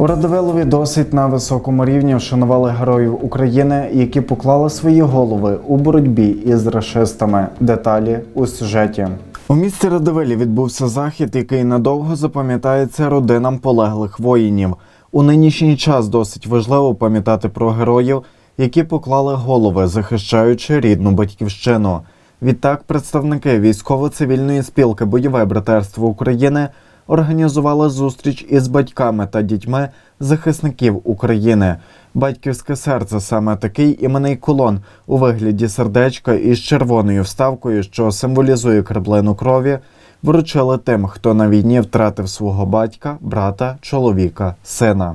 У Радивилові досить на високому рівні вшанували героїв України, які поклали свої голови у боротьбі із рашистами. Деталі у сюжеті. У місті Радивилі відбувся захід, який надовго запам'ятається родинам полеглих воїнів. У нинішній час досить важливо пам'ятати про героїв, які поклали голови, захищаючи рідну батьківщину. Відтак, представники військово-цивільної спілки Бойове братерство України організували зустріч із батьками та дітьми захисників України. Батьківське серце саме такий іменний колон у вигляді сердечка із червоною вставкою, що символізує краплину крові, вручили тим, хто на війні втратив свого батька, брата, чоловіка, сина.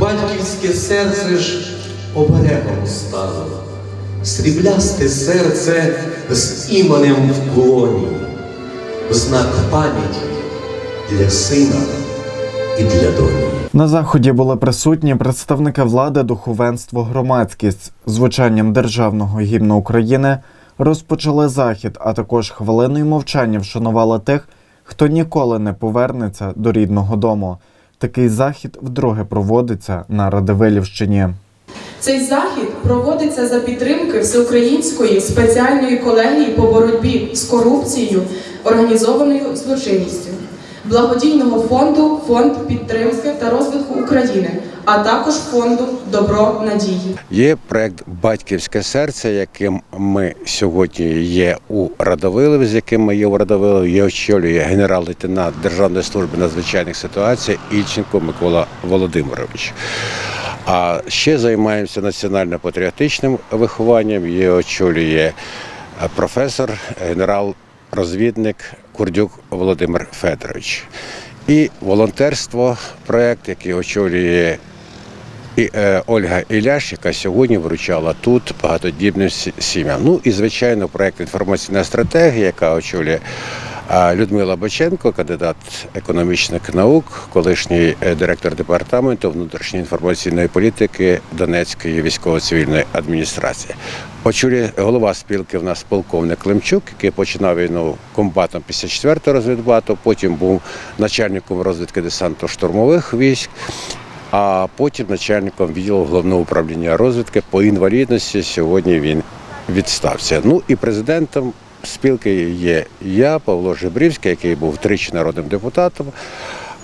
Батьківське серце ж оберегом стало, сріблясте серце з іменем в колоні, знак пам'яті для сина і для доні. На заході були присутні представники влади, духовенство, громадськість. Звучанням державного гімну України розпочали захід, а також хвилиною мовчання вшанували тих, хто ніколи не повернеться до рідного дому. Такий захід вдруге проводиться на Радивилівщині. Цей захід проводиться за підтримки Всеукраїнської спеціальної колегії по боротьбі з корупцією, організованою злочинністю, благодійного фонду Фонд підтримки та розвитку України, а також фонду Добро Надії. Є проект Батьківське серце, яким ми сьогодні є у Радовилові, з яким ми є у Радовилові. Є очолює генерал-лейтенант Державної служби надзвичайних ситуацій Ільченко Микола Володимирович. А ще займаємося національно-патріотичним вихованням. Є очолює професор, генерал-розвідник Курдюк Володимир Федорович. І волонтерство, проект, який очолює і е, Ольга Іляш, яка сьогодні вручала тут багатодібним сім'ям. Ну і звичайно, проект інформаційна стратегія, яка очолює Людмила Боченко, кандидат економічних наук, колишній е, директор департаменту внутрішньої інформаційної політики Донецької військово-цивільної адміністрації. Очолює голова спілки в нас полковник Климчук, який починав війну комбатом 54-го розвідбату, потім був начальником розвідки десанту штурмових військ а потім начальником відділу головного управління розвідки по інвалідності. Сьогодні він відстався. Ну і президентом спілки є я, Павло Жебрівський, який був тричі народним депутатом.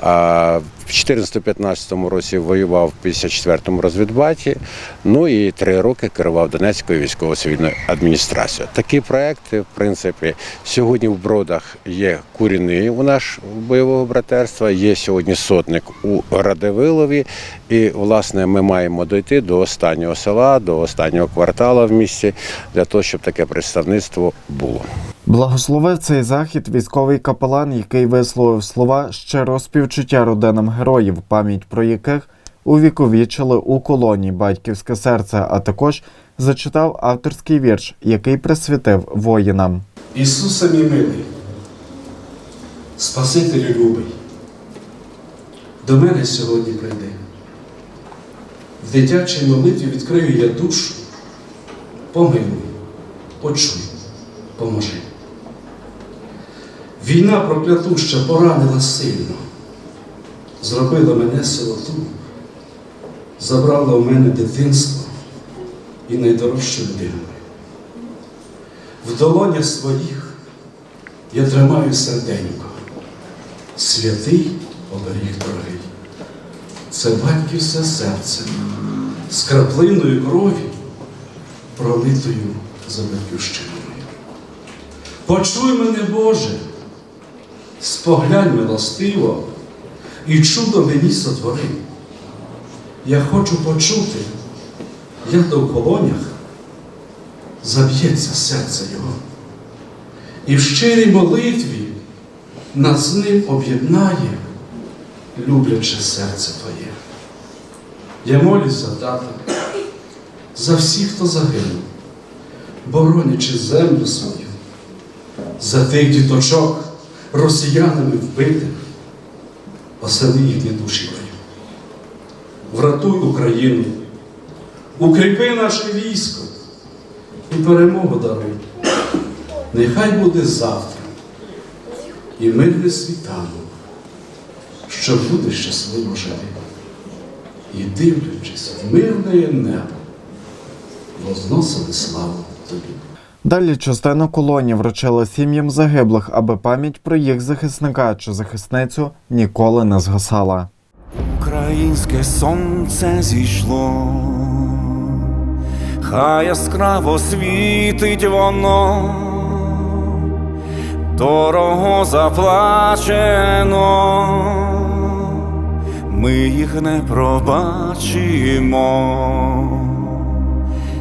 А в 2014-2015 році воював в 54-му розвідбаті. Ну і три роки керував Донецькою військово-цивільною адміністрацією. Такі проекти, в принципі, сьогодні в бродах є курінний у наш бойового братерства, є сьогодні сотник у Радивилові. І, власне, ми маємо дойти до останнього села, до останнього квартала в місті для того, щоб таке представництво було. Благословив цей захід військовий капелан, який висловив слова щиро співчуття родинам героїв, пам'ять про яких увіковічили у колонії Батьківське серце, а також зачитав авторський вірш, який присвятив воїнам. Ісусе мій милий, Спасителю любий, до мене сьогодні прийди. В дитячій молитві відкрию я душу, помилуй, почуй, поможи. Війна проклятуща поранила сильно, зробила мене сироту, забрала у мене дитинство і найдорожчу людину. В долонях своїх я тримаю серденько, святий оберіг дорогий. Це батьківське серце з краплиною крові, пролитою за батьківщиною. Почуй мене, Боже, споглянь милостиво і чудо мені сотвори. Я хочу почути, як в колонях заб'ється серце його. І в щирій молитві нас з ним об'єднає любляче серце Твоє. Я молюсь за тата, за всіх, хто загинув, боронячи землю свою, за тих діточок, росіянами вбитих, осели їхні душі в раю. Вратуй Україну, укріпи наше військо і перемогу даруй. Нехай буде завтра і мирне світанок, що буде щасливо жити. і, дивлячись в мирне небо, возносили славу тобі. Далі частину колонії вручили сім'ям загиблих, аби пам'ять про їх захисника чи захисницю ніколи не згасала. Українське сонце зійшло, хай яскраво світить воно, дорого заплачено, ми їх не пробачимо,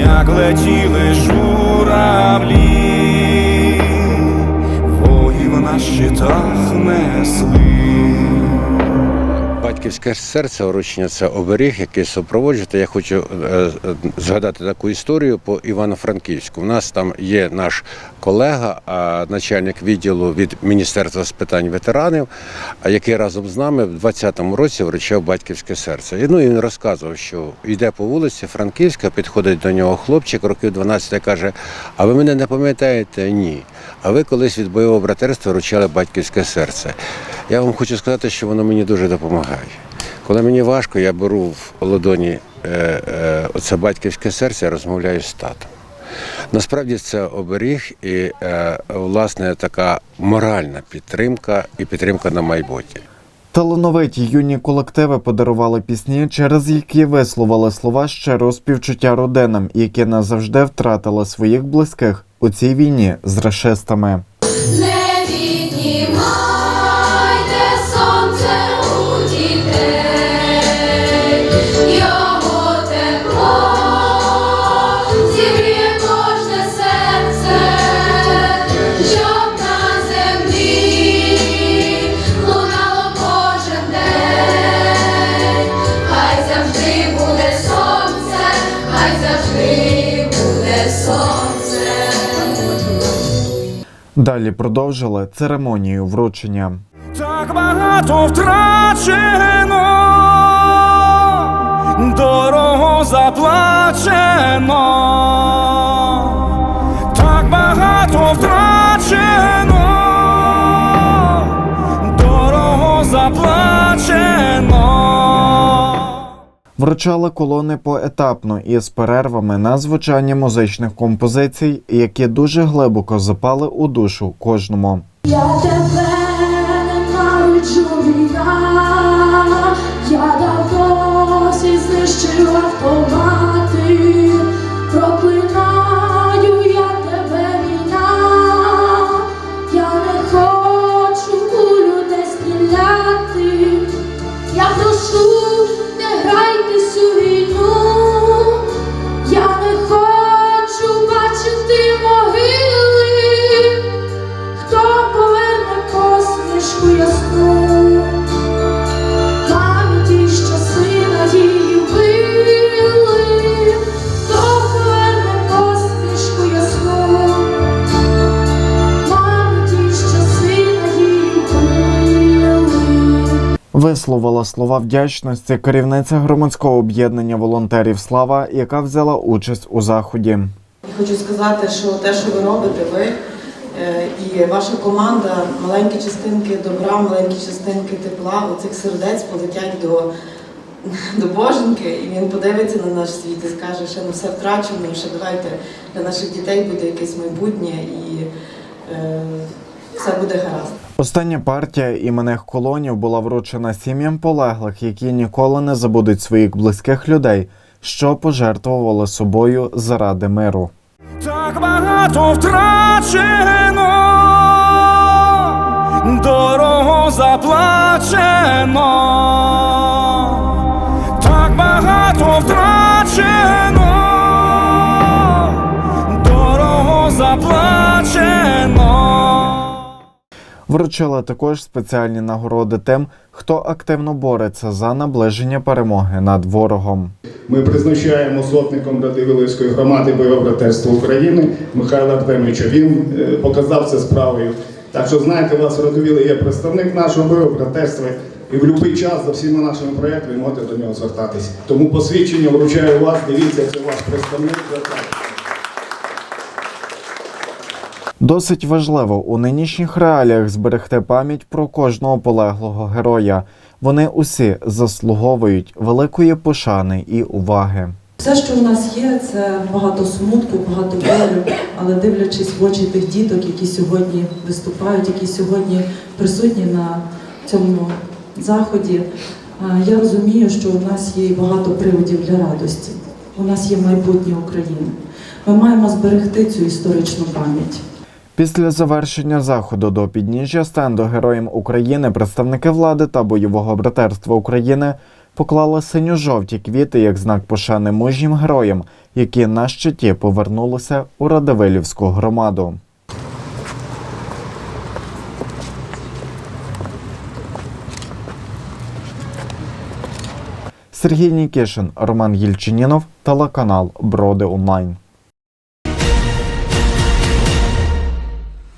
як летіли журавлі, воїв на щитах несли. Батьківське серце урочення це оберіг, який супроводжує. Я хочу е, е, згадати таку історію по Івано-Франківську. У нас там є наш колега, начальник відділу від Міністерства з питань ветеранів, який разом з нами в 20-му році вручав батьківське серце. І, ну, і він розказував, що йде по вулиці Франківська, підходить до нього хлопчик років 12 і каже: А ви мене не пам'ятаєте? Ні. А ви колись від бойового братерства вручали батьківське серце. Я вам хочу сказати, що воно мені дуже допомагає. Коли мені важко, я беру в ладоні е, е, оце батьківське серце, розмовляю з татом. Насправді це оберіг і е, власне така моральна підтримка і підтримка на майбутнє. Талановиті юні колективи подарували пісні, через які висловили слова щирого співчуття родинам, які назавжди втратили своїх близьких у цій війні з рашистами. Далі продовжили церемонію вручення. Так багато втрачено, дорого заплачено, Вручали колони поетапно із перервами на звучання музичних композицій, які дуже глибоко запали у душу кожному. Я тебе Висловила слова вдячності керівниця громадського об'єднання волонтерів Слава, яка взяла участь у заході. Хочу сказати, що те, що ви робите, ви е, і ваша команда, маленькі частинки добра, маленькі частинки тепла, оцих сердець полетять до, до Боженьки, і він подивиться на наш світ і скаже, що не все втрачено, що давайте для наших дітей буде якесь майбутнє і е, все буде гаразд. Остання партія іменних колонів була вручена сім'ям полеглих, які ніколи не забудуть своїх близьких людей, що пожертвували собою заради миру. Так багато втрачено, дорого заплачено, так багато втрачено, дорого заплачено. Вручили також спеціальні нагороди тим, хто активно бореться за наближення перемоги над ворогом. Ми призначаємо сотником Радивилівської громади бойового братерства України Михайла Артемовича. Він е, показав це справою. Так що знаєте, у вас в є представник нашого бойового братерства, і в будь-який час за всіма нашими проектами можете до нього звертатись. Тому посвідчення вручаю вас. Дивіться, це ваш представник. Досить важливо у нинішніх реаліях зберегти пам'ять про кожного полеглого героя. Вони усі заслуговують великої пошани і уваги. Все, що в нас є, це багато смутку, багато болю, але дивлячись в очі тих діток, які сьогодні виступають, які сьогодні присутні на цьому заході, е, я розумію, що у нас є багато приводів для радості. У нас є майбутнє України. Ми маємо зберегти цю історичну пам'ять. Після завершення заходу до підніжжя стенду Героям України представники влади та бойового братерства України поклали синьо-жовті квіти як знак пошани мужнім героям, які на щиті повернулися у Радивилівську громаду. Сергій Нікішин, Роман Єльчинінов, телеканал Броди Онлайн.